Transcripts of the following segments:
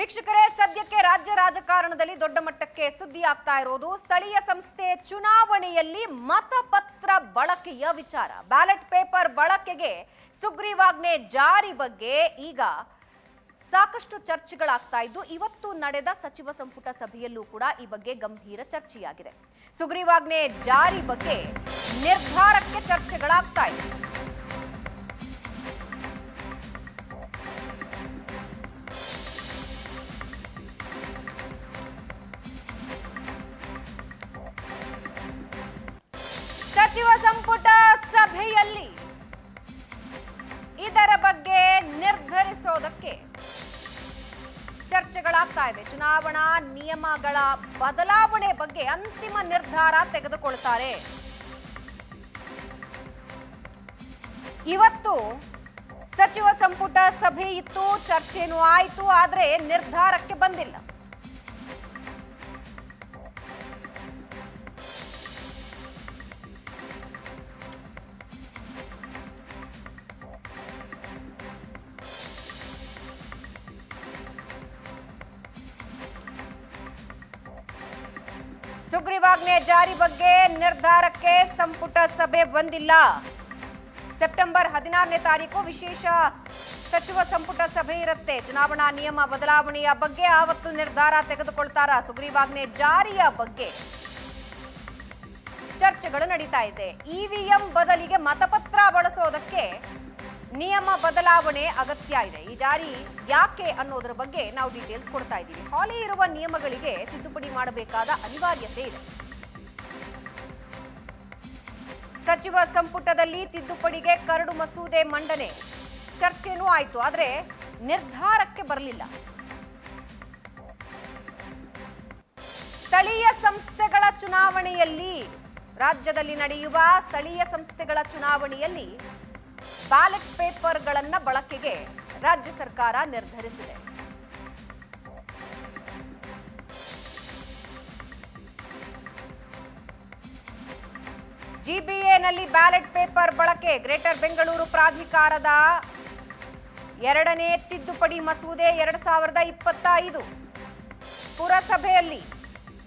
ವೀಕ್ಷಕರೇ, ಸದ್ಯಕ್ಕೆ ರಾಜ್ಯ ರಾಜಕಾರಣದಲ್ಲಿ ದೊಡ್ಡ ಮಟ್ಟಕ್ಕೆ ಸುದ್ದಿ ಆಗ್ತಾ ಇರೋದು ಸ್ಥಳೀಯ ಸಂಸ್ಥೆ ಚುನಾವಣೆಯಲ್ಲಿ ಮತಪತ್ರ ಬಳಕೆಯ ವಿಚಾರ. ಬ್ಯಾಲೆಟ್ ಪೇಪರ್ ಬಳಕೆಗೆ ಸುಗ್ರೀವಾಜ್ಞೆ ಜಾರಿ ಬಗ್ಗೆ ಈಗ ಸಾಕಷ್ಟು ಚರ್ಚೆಗಳಾಗ್ತಾ ಇದ್ದು, ಇವತ್ತು ನಡೆದ ಸಚಿವ ಸಂಪುಟ ಸಭೆಯಲ್ಲೂ ಕೂಡ ಈ ಬಗ್ಗೆ ಗಂಭೀರ ಚರ್ಚೆಯಾಗಿದೆ. ಸುಗ್ರೀವಾಜ್ಞೆ ಜಾರಿ ಬಗ್ಗೆ ನಿರ್ಧಾರಕ್ಕೆ ಚರ್ಚೆಗಳಾಗ್ತಾ ಇದೆ ಸಚಿವ ಸಂಪುಟ ಸಭೆಯಲ್ಲಿ ಇದರ ಬಗ್ಗೆ ನಿರ್ಧರಿಸೋದಕ್ಕೆ ಚರ್ಚೆಗಳಾಗ್ತಾ ಇವೆ ಚುನಾವಣಾ ನಿಯಮಗಳ ಬದಲಾವಣೆ ಬಗ್ಗೆ ಅಂತಿಮ ನಿರ್ಧಾರ ತೆಗೆದುಕೊಳ್ತಾರೆ. ಇವತ್ತು ಸಚಿವ ಸಂಪುಟ ಸಭೆ ಇತ್ತು, ಚರ್ಚೆನೂ ಆಯಿತು, ಆದರೆ ನಿರ್ಧಾರಕ್ಕೆ ಬಂದಿಲ್ಲ. ಸುಗ್ರೀವಾಜ್ಞೆ ಜಾರಿ ಬಗ್ಗೆ ನಿರ್ಧಾರಕ್ಕೆ ಸಂಪುಟ ಸಭೆ ಬಂದಿಲ್ಲ. ಸೆಪ್ಟೆಂಬರ್ ಹದಿನಾರನೇ ತಾರೀಕು ವಿಶೇಷ ಸಚಿವ ಸಂಪುಟ ಸಭೆ ಇರುತ್ತೆ. ಚುನಾವಣಾ ನಿಯಮ ಬದಲಾವಣೆಯ ಬಗ್ಗೆ ಆವತ್ತು ನಿರ್ಧಾರ ತೆಗೆದುಕೊಳ್ತಾರ ಸುಗ್ರೀವಾಜ್ಞೆ ಜಾರಿಯ ಬಗ್ಗೆ? ಚರ್ಚೆಗಳು ನಡೀತಾ ಇದೆ. ಇವಿಎಂ ಬದಲಿಗೆ ಮತಪತ್ರ ಬಳಸೋದಕ್ಕೆ ನಿಯಮ ಬದಲಾವಣೆ ಅಗತ್ಯ ಇದೆ. ಈ ಜಾರಿ ಯಾಕೆ ಅನ್ನೋದ್ರ ಬಗ್ಗೆ ನಾವು ಡೀಟೇಲ್ಸ್ ಕೊಡ್ತಾ ಇದ್ದೀವಿ. ಹಾಲಿ ಇರುವ ನಿಯಮಗಳಿಗೆ ತಿದ್ದುಪಡಿ ಮಾಡಬೇಕಾದ ಅನಿವಾರ್ಯತೆ ಇದೆ. ಸಚಿವ ಸಂಪುಟದಲ್ಲಿ ತಿದ್ದುಪಡಿಗೆ ಕರಡು ಮಸೂದೆ ಮಂಡನೆ. ಚರ್ಚೆನೂ ಆಯ್ತು, ಆದರೆ ನಿರ್ಧಾರಕ್ಕೆ ಬರಲಿಲ್ಲ. ಸ್ಥಳೀಯ ಸಂಸ್ಥೆಗಳ ಚುನಾವಣೆಯಲ್ಲಿ, ರಾಜ್ಯದಲ್ಲಿ ನಡೆಯುವ ಸ್ಥಳೀಯ ಸಂಸ್ಥೆಗಳ ಚುನಾವಣೆಯಲ್ಲಿ ಬ್ಯಾಲೆಟ್ ಪೇಪರ್ಗಳನ್ನು ಬಳಕೆಗೆ ರಾಜ್ಯ ಸರ್ಕಾರ ನಿರ್ಧರಿಸಿದೆ. ಜಿಬಿಎನಲ್ಲಿ ಬ್ಯಾಲೆಟ್ ಪೇಪರ್ ಬಳಕೆ, ಗ್ರೇಟರ್ ಬೆಂಗಳೂರು ಪ್ರಾಧಿಕಾರದ ಎರಡನೇ ತಿದ್ದುಪಡಿ ಮಸೂದೆ ಎರಡ್ ಸಾವಿರದ ಇಪ್ಪತ್ತ ಐದು ಪುರಸಭೆಯಲ್ಲಿ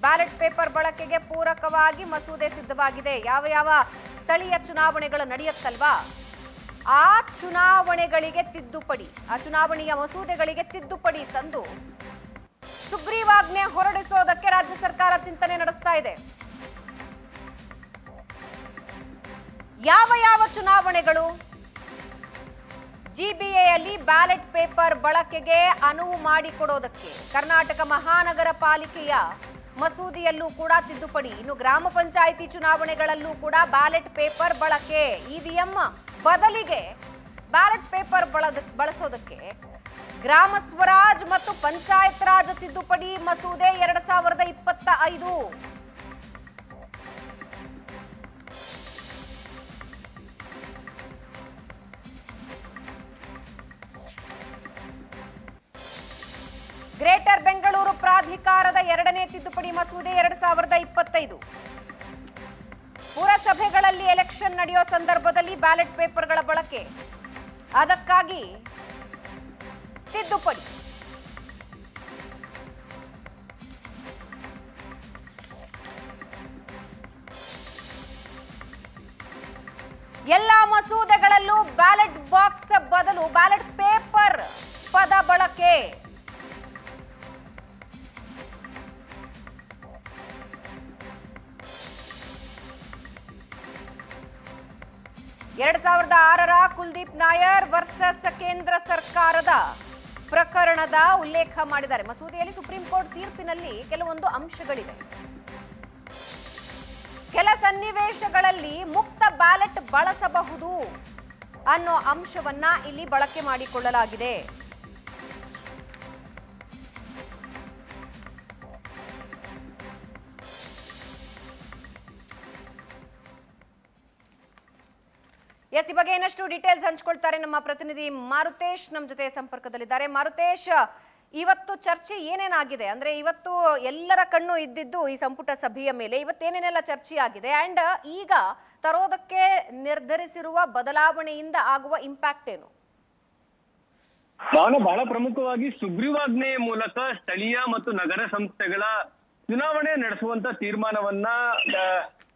ಬ್ಯಾಲೆಟ್ ಪೇಪರ್ ಬಳಕೆಗೆ ಪೂರಕವಾಗಿ ಮಸೂದೆ ಸಿದ್ಧವಾಗಿದೆ. ಯಾವ ಯಾವ ಸ್ಥಳೀಯ ಚುನಾವಣೆಗಳು ನಡೆಯುತ್ತಲ್ವಾ? ಆ ಚುನಾವಣೆಗಳಿಗೆ ತಿದ್ದುಪಡಿ, ಆ ಚುನಾವಣೆಯ ಮಸೂದೆಗಳಿಗೆ ತಿದ್ದುಪಡಿ ತಂದು ಸುಗ್ರೀವಾಜ್ಞೆ ಹೊರಡಿಸೋದಕ್ಕೆ ರಾಜ್ಯ ಸರ್ಕಾರ ಚಿಂತನೆ ನಡೆಸ್ತಾ ಇದೆ. ಯಾವ ಯಾವ ಚುನಾವಣೆಗಳು? ಜಿಬಿಎಯಲ್ಲಿ ಬ್ಯಾಲೆಟ್ ಪೇಪರ್ ಬಳಕೆಗೆ ಅನುವು ಮಾಡಿಕೊಡೋದಕ್ಕೆ ಕರ್ನಾಟಕ ಮಹಾನಗರ ಪಾಲಿಕೆಯ ಮಸೂದೆಯಲ್ಲೂ ಕೂಡ ತಿದ್ದುಪಡಿ, ಇನ್ನು ಗ್ರಾಮ ಪಂಚಾಯಿತಿ ಚುನಾವಣೆಗಳಲ್ಲೂ ಕೂಡ ಬ್ಯಾಲೆಟ್ ಪೇಪರ್ ಬಳಕೆ ಇವಿಎಂ ಬದಲಿಗೆ ಬ್ಯಾಲೆಟ್ ಪೇಪರ್ ಬಳದ, ಬಳಸೋದಕ್ಕೆ ಗ್ರಾಮ ಸ್ವರಾಜ್ ಮತ್ತು ಪಂಚಾಯತ್ ರಾಜ್ ತಿದ್ದುಪಡಿ ಮಸೂದೆ ಎರಡ್ ಸಾವಿರದ ಇಪ್ಪತ್ತ ಐದು. ಗ್ರೇಟರ್ ಬೆಂಗಳೂರು ಪ್ರಾಧಿಕಾರದ ಎರಡನೇ ತಿದ್ದುಪಡಿ ಮಸೂದೆ ಎರಡ್ ಸಾವಿರದ ಇಪ್ಪತ್ತೈದು. ಪುರಸಭೆಗಳಲ್ಲಿ ಎಲೆಕ್ಷನ್ ನಡೆಯೋ ಸಂದರ್ಭದಲ್ಲಿ ಬ್ಯಾಲೆಟ್ ಪೇಪರ್ಗಳ ಬಳಕೆ. ಅದಕ್ಕಾಗಿ ತಿದ್ದುಪಡಿ. ಎಲ್ಲ ಮಸೂದೆಗಳಲ್ಲೂ ಬ್ಯಾಲೆಟ್ ಬಾಕ್ಸ್ ಬದಲು ಬ್ಯಾಲೆಟ್ ಪೇಪರ್ ಪದ ಬಳಕೆ. ಎರಡ್ ಸಾವಿರದ ಆರರ ಕುಲ್ದೀಪ್ ನಾಯರ್ ವರ್ಸಸ್ ಕೇಂದ್ರ ಸರ್ಕಾರದ ಪ್ರಕರಣದ ಉಲ್ಲೇಖ ಮಾಡಿದ್ದಾರೆ. ಮಸೂದೆಯಲ್ಲಿ ಸುಪ್ರೀಂ ಕೋರ್ಟ್ ತೀರ್ಪಿನಲ್ಲಿ ಕೆಲವೊಂದು ಅಂಶಗಳಿವೆ. ಕೆಲ ಸನ್ನಿವೇಶಗಳಲ್ಲಿ ಮುಕ್ತ ಬ್ಯಾಲೆಟ್ ಬಳಸಬಹುದು ಅನ್ನೋ ಅಂಶವನ್ನ ಇಲ್ಲಿ ಬಳಕೆ ಮಾಡಿಕೊಳ್ಳಲಾಗಿದೆ. ಎಸ್, ಈ ಬಗ್ಗೆ ಇನ್ನಷ್ಟು ಡೀಟೇಲ್ಸ್ ಹಂಚ್ಕೊಳ್ತಾರೆ ನಮ್ಮ ಪ್ರತಿನಿಧಿ ಮಾರುತೇಶ್ ನಮ್ಮ ಜೊತೆ ಸಂಪರ್ಕದಲ್ಲಿದ್ದಾರೆ. ಮಾರುತೇಶ್, ಇವತ್ತು ಚರ್ಚೆ ಏನೇನಾಗಿದೆ? ಅಂದ್ರೆ ಇವತ್ತು ಎಲ್ಲರ ಕಣ್ಣು ಇದ್ದಿದ್ದು ಈ ಸಂಪುಟ ಸಭೆಯ ಮೇಲೆ. ಇವತ್ತೇನೇನೆಲ್ಲ ಚರ್ಚೆ ಆಗಿದೆ? ಅಂಡ್ ಈಗ ತರೋದಕ್ಕೆ ನಿರ್ಧರಿಸಿರುವ ಬದಲಾವಣೆಯಿಂದ ಆಗುವ ಇಂಪ್ಯಾಕ್ಟ್ ಏನು? ನಾನು ಬಹಳ ಪ್ರಮುಖವಾಗಿ ಸುಗ್ರೀವಾಜ್ಞೆ ಮೂಲಕ ಸ್ಥಳೀಯ ಮತ್ತು ನಗರ ಸಂಸ್ಥೆಗಳ ಚುನಾವಣೆ ನಡೆಸುವಂತ ತೀರ್ಮಾನವನ್ನ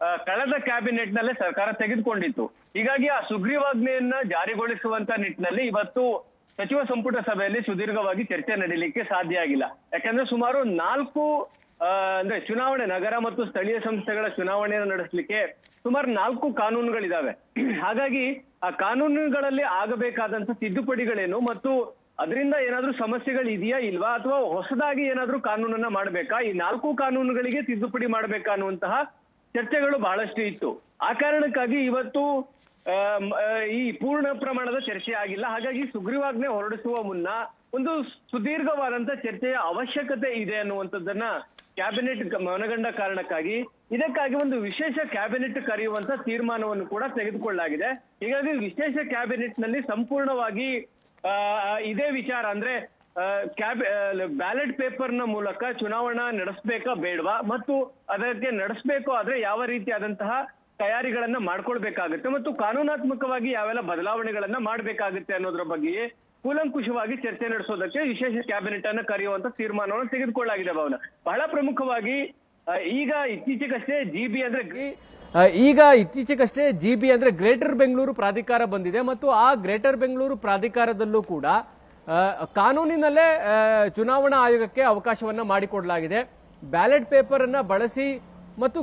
ಕಳೆದ ಕ್ಯಾಬಿನೆಟ್ ನಲ್ಲೇ ಸರ್ಕಾರ ತೆಗೆದುಕೊಂಡಿತ್ತು. ಹೀಗಾಗಿ ಆ ಸುಗ್ರೀವಾಜ್ಞೆಯನ್ನ ಜಾರಿಗೊಳಿಸುವಂತ ನಿಟ್ಟಿನಲ್ಲಿ ಇವತ್ತು ಸಚಿವ ಸಂಪುಟ ಸಭೆಯಲ್ಲಿ ಸುದೀರ್ಘವಾಗಿ ಚರ್ಚೆ ನಡೀಲಿಕ್ಕೆ ಸಾಧ್ಯ ಆಗಿಲ್ಲ. ಯಾಕಂದ್ರೆ ಸುಮಾರು ನಾಲ್ಕು ಅಂದ್ರೆ ಚುನಾವಣೆ, ನಗರ ಮತ್ತು ಸ್ಥಳೀಯ ಸಂಸ್ಥೆಗಳ ಚುನಾವಣೆಯನ್ನು ನಡೆಸಲಿಕ್ಕೆ ಸುಮಾರು ನಾಲ್ಕು ಕಾನೂನುಗಳಿದಾವೆ. ಹಾಗಾಗಿ ಆ ಕಾನೂನುಗಳಲ್ಲಿ ಆಗಬೇಕಾದಂತ ತಿದ್ದುಪಡಿಗಳೇನು ಮತ್ತು ಅದರಿಂದ ಏನಾದ್ರೂ ಸಮಸ್ಯೆಗಳು ಇದೆಯಾ ಇಲ್ವಾ ಅಥವಾ ಹೊಸದಾಗಿ ಏನಾದ್ರೂ ಕಾನೂನನ್ನ ಮಾಡಬೇಕಾ? ಈ ನಾಲ್ಕು ಕಾನೂನುಗಳಿಗೆ ತಿದ್ದುಪಡಿ ಮಾಡಬೇಕಾ ಅನ್ನುವಂತಹ ಚರ್ಚೆಗಳು ಬಹಳಷ್ಟು ಇತ್ತು. ಆ ಕಾರಣಕ್ಕಾಗಿ ಇವತ್ತು ಈ ಪೂರ್ಣ ಪ್ರಮಾಣದ ಚರ್ಚೆ ಆಗಿಲ್ಲ. ಹಾಗಾಗಿ ಸುಗ್ರೀವಾಜ್ಞೆ ಹೊರಡಿಸುವ ಮುನ್ನ ಒಂದು ಸುದೀರ್ಘವಾದಂತ ಚರ್ಚೆಯ ಅವಶ್ಯಕತೆ ಇದೆ ಅನ್ನುವಂಥದ್ದನ್ನ ಕ್ಯಾಬಿನೆಟ್ ಮನಗಂಡ ಕಾರಣಕ್ಕಾಗಿ ಇದಕ್ಕಾಗಿ ಒಂದು ವಿಶೇಷ ಕ್ಯಾಬಿನೆಟ್ ಕರೆಯುವಂತ ತೀರ್ಮಾನವನ್ನು ಕೂಡ ತೆಗೆದುಕೊಳ್ಳಲಾಗಿದೆ. ಹೀಗಾಗಿ ವಿಶೇಷ ಕ್ಯಾಬಿನೆಟ್ನಲ್ಲಿ ಸಂಪೂರ್ಣವಾಗಿ ಇದೇ ವಿಚಾರ ಅಂದ್ರೆ ಬ್ಯಾಲೆಟ್ ಪೇಪರ್ ಮೂಲಕ ಚುನಾವಣಾ ನಡೆಸಬೇಕಾ ಬೇಡವಾ? ಮತ್ತು ಅದಕ್ಕೆ ನಡೆಸಬೇಕು ಆದ್ರೆ ಯಾವ ರೀತಿಯಾದಂತಹ ತಯಾರಿಗಳನ್ನ ಮಾಡ್ಕೊಳ್ಬೇಕಾಗುತ್ತೆ ಮತ್ತು ಕಾನೂನಾತ್ಮಕವಾಗಿ ಯಾವೆಲ್ಲ ಬದಲಾವಣೆಗಳನ್ನ ಮಾಡಬೇಕಾಗುತ್ತೆ ಅನ್ನೋದ್ರ ಬಗ್ಗೆ ಕೂಲಂಕುಷವಾಗಿ ಚರ್ಚೆ ನಡೆಸೋದಕ್ಕೆ ವಿಶೇಷ ಕ್ಯಾಬಿನೆಟ್ ಅನ್ನ ಕರೆಯುವಂತ ತೀರ್ಮಾನವನ್ನು ತೆಗೆದುಕೊಳ್ಳಲಾಗಿದೆ ಭವನ. ಬಹಳ ಪ್ರಮುಖವಾಗಿ ಈಗ ಇತ್ತೀಚೆಗಷ್ಟೇ ಜಿ ಬಿ ಅಂದ್ರೆ ಈಗ ಇತ್ತೀಚೆಗಷ್ಟೇ ಜಿ ಬಿ ಅಂದ್ರೆ ಗ್ರೇಟರ್ ಬೆಂಗಳೂರು ಪ್ರಾಧಿಕಾರ ಬಂದಿದೆ ಮತ್ತು ಆ ಗ್ರೇಟರ್ ಬೆಂಗಳೂರು ಪ್ರಾಧಿಕಾರದಲ್ಲೂ ಕೂಡ ಕಾನೂನಿನಲ್ಲೇ ಚುನಾವಣಾ ಆಯೋಗಕ್ಕೆ ಅವಕಾಶವನ್ನ ಮಾಡಿಕೊಡಲಾಗಿದೆ. ಬ್ಯಾಲೆಟ್ ಪೇಪರ್ ಅನ್ನ ಬಳಸಿ ಮತ್ತು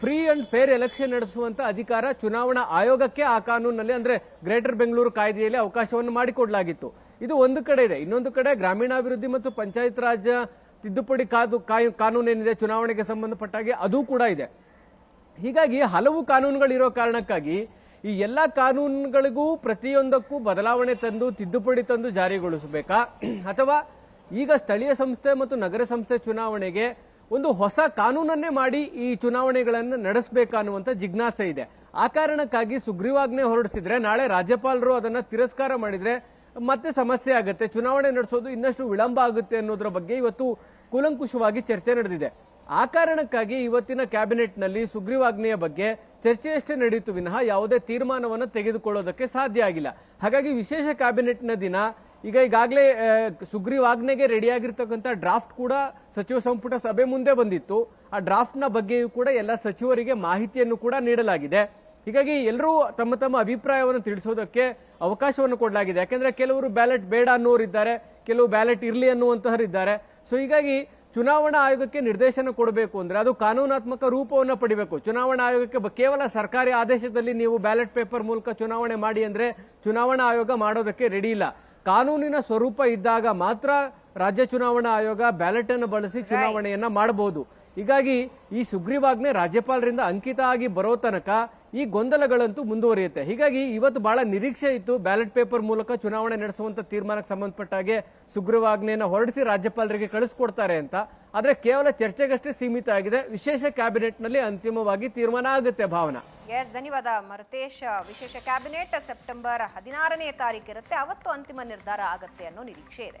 ಫ್ರೀ ಅಂಡ್ ಫೇರ್ ಎಲೆಕ್ಷನ್ ನಡೆಸುವಂತ ಅಧಿಕಾರ ಚುನಾವಣಾ ಆಯೋಗಕ್ಕೆ ಆ ಕಾನೂನಲ್ಲಿ ಅಂದ್ರೆ ಗ್ರೇಟರ್ ಬೆಂಗಳೂರು ಕಾಯ್ದೆಯಲ್ಲಿ ಅವಕಾಶವನ್ನು ಮಾಡಿಕೊಡಲಾಗಿತ್ತು. ಇದು ಒಂದು ಕಡೆ ಇದೆ. ಇನ್ನೊಂದು ಕಡೆ ಗ್ರಾಮೀಣಾಭಿವೃದ್ಧಿ ಮತ್ತು ಪಂಚಾಯತ್ ರಾಜ್ ತಿದ್ದುಪಡಿ ಕಾದು ಕಾನೂನೇನಿದೆ, ಚುನಾವಣೆಗೆ ಸಂಬಂಧಪಟ್ಟಾಗಿ ಅದು ಕೂಡ ಇದೆ. ಹೀಗಾಗಿ ಹಲವು ಕಾನೂನುಗಳಿರೋ ಕಾರಣಕ್ಕಾಗಿ ಈ ಎಲ್ಲ ಕಾನೂನುಗಳಿಗೂ ಪ್ರತಿಯೊಂದಕ್ಕೂ ಬದಲಾವಣೆ ತಂದು, ತಿದ್ದುಪಡಿ ತಂದು ಜಾರಿಗೊಳಿಸಬೇಕಾ? ಅಥವಾ ಈಗ ಸ್ಥಳೀಯ ಸಂಸ್ಥೆ ಮತ್ತು ನಗರ ಸಂಸ್ಥೆ ಚುನಾವಣೆಗೆ ಒಂದು ಹೊಸ ಕಾನೂನನ್ನೇ ಮಾಡಿ ಈ ಚುನಾವಣೆಗಳನ್ನು ನಡೆಸಬೇಕಾ ಅನ್ನುವಂಥ ಜಿಜ್ಞಾಸೆ ಇದೆ. ಆ ಕಾರಣಕ್ಕಾಗಿ ಸುಗ್ರೀವಾಜ್ಞೆ ಹೊರಡಿಸಿದ್ರೆ ನಾಳೆ ರಾಜ್ಯಪಾಲರು ಅದನ್ನ ತಿರಸ್ಕಾರ ಮಾಡಿದ್ರೆ ಮತ್ತೆ ಸಮಸ್ಯೆ ಆಗುತ್ತೆ. ಚುನಾವಣೆ ನಡೆಸೋದು ಇನ್ನಷ್ಟು ವಿಳಂಬ ಆಗುತ್ತೆ ಅನ್ನೋದ್ರ ಬಗ್ಗೆ ಇವತ್ತು ಕೂಲಂಕುಷವಾಗಿ ಚರ್ಚೆ ನಡೆದಿದೆ. ಆ ಕಾರಣಕ್ಕಾಗಿ ಇವತ್ತಿನ ಕ್ಯಾಬಿನೆಟ್ನಲ್ಲಿ ಸುಗ್ರೀವಾಜ್ಞೆಯ ಬಗ್ಗೆ ಚರ್ಚೆಯಷ್ಟೇ ನಡೆಯಿತು ವಿನಃ ಯಾವುದೇ ತೀರ್ಮಾನವನ್ನು ತೆಗೆದುಕೊಳ್ಳೋದಕ್ಕೆ ಸಾಧ್ಯ ಆಗಿಲ್ಲ. ಹಾಗಾಗಿ ವಿಶೇಷ ಕ್ಯಾಬಿನೆಟ್ನ ದಿನ, ಈಗ ಈಗಾಗಲೇ ಸುಗ್ರೀವಾಜ್ಞೆಗೆ ರೆಡಿಯಾಗಿರ್ತಕ್ಕಂಥ ಡ್ರಾಫ್ಟ್ ಕೂಡ ಸಚಿವ ಸಂಪುಟ ಸಭೆ ಮುಂದೆ ಬಂದಿತ್ತು. ಆ ಡ್ರಾಫ್ಟ್ನ ಬಗ್ಗೆಯೂ ಕೂಡ ಎಲ್ಲ ಸಚಿವರಿಗೆ ಮಾಹಿತಿಯನ್ನು ಕೂಡ ನೀಡಲಾಗಿದೆ. ಹೀಗಾಗಿ ಎಲ್ಲರೂ ತಮ್ಮ ತಮ್ಮ ಅಭಿಪ್ರಾಯವನ್ನು ತಿಳಿಸೋದಕ್ಕೆ ಅವಕಾಶವನ್ನು ಕೊಡಲಾಗಿದೆ. ಯಾಕೆಂದರೆ ಕೆಲವರು ಬ್ಯಾಲೆಟ್ ಬೇಡ ಅನ್ನೋರು ಇದ್ದಾರೆ ಕೆಲವು ಬ್ಯಾಲೆಟ್ ಇರಲಿ ಅನ್ನುವಂತಹರಿದ್ದಾರೆ. ಸೊ ಹೀಗಾಗಿ ಚುನಾವಣಾ ಆಯೋಗಕ್ಕೆ ನಿರ್ದೇಶನ ಕೊಡಬೇಕು ಅಂದ್ರೆ ಅದು ಕಾನೂನಾತ್ಮಕ ರೂಪವನ್ನು ಪಡಿಬೇಕು. ಚುನಾವಣಾ ಆಯೋಗಕ್ಕೆ ಕೇವಲ ಸರ್ಕಾರಿ ಆದೇಶದಲ್ಲಿ ನೀವು ಬ್ಯಾಲೆಟ್ ಪೇಪರ್ ಮೂಲಕ ಚುನಾವಣೆ ಮಾಡಿ ಅಂದ್ರೆ ಚುನಾವಣಾ ಆಯೋಗ ಮಾಡೋದಕ್ಕೆ ರೆಡಿ ಇಲ್ಲ. ಕಾನೂನಿನ ಸ್ವರೂಪ ಇದ್ದಾಗ ಮಾತ್ರ ರಾಜ್ಯ ಚುನಾವಣಾ ಆಯೋಗ ಬ್ಯಾಲೆಟ್ ಅನ್ನು ಬಳಸಿ ಚುನಾವಣೆಯನ್ನ ಮಾಡಬಹುದು ಹೀಗಾಗಿ ಈ ಸುಗ್ರೀವಾಜ್ಞೆ ರಾಜ್ಯಪಾಲರಿಂದ ಅಂಕಿತ ಆಗಿ ಬರೋ ತನಕ ಈ ಗೊಂದಲಗಳಂತೂ ಮುಂದುವರಿಯುತ್ತೆ. ಹೀಗಾಗಿ ಇವತ್ತು ಬಹಳ ನಿರೀಕ್ಷೆ ಇತ್ತು ಬ್ಯಾಲೆಟ್ ಪೇಪರ್ ಮೂಲಕ ಚುನಾವಣೆ ನಡೆಸುವಂತ ತೀರ್ಮಾನಕ್ಕೆ ಸಂಬಂಧಪಟ್ಟ ಹಾಗೆ ಸುಗ್ರೀವಾಜ್ಞೆಯನ್ನು ಹೊರಡಿಸಿ ರಾಜ್ಯಪಾಲರಿಗೆ ಕಳಿಸ್ಕೊಡ್ತಾರೆ ಅಂತ. ಆದ್ರೆ ಕೇವಲ ಚರ್ಚೆಗಷ್ಟೇ ಸೀಮಿತ ಆಗಿದೆ. ವಿಶೇಷ ಕ್ಯಾಬಿನೆಟ್ನಲ್ಲಿ ಅಂತಿಮವಾಗಿ ತೀರ್ಮಾನ ಆಗುತ್ತೆ ಭಾವನಾ. ಎಸ್ ಧನ್ಯವಾದ ಮರತೇಶ್. ವಿಶೇಷ ಕ್ಯಾಬಿನೆಟ್ ಸೆಪ್ಟೆಂಬರ್ ಹದಿನಾರನೇ ತಾರೀಕು ಇರುತ್ತೆ ಅವತ್ತು ಅಂತಿಮ ನಿರ್ಧಾರ ಆಗುತ್ತೆ ಅನ್ನೋ ನಿರೀಕ್ಷೆ ಇದೆ.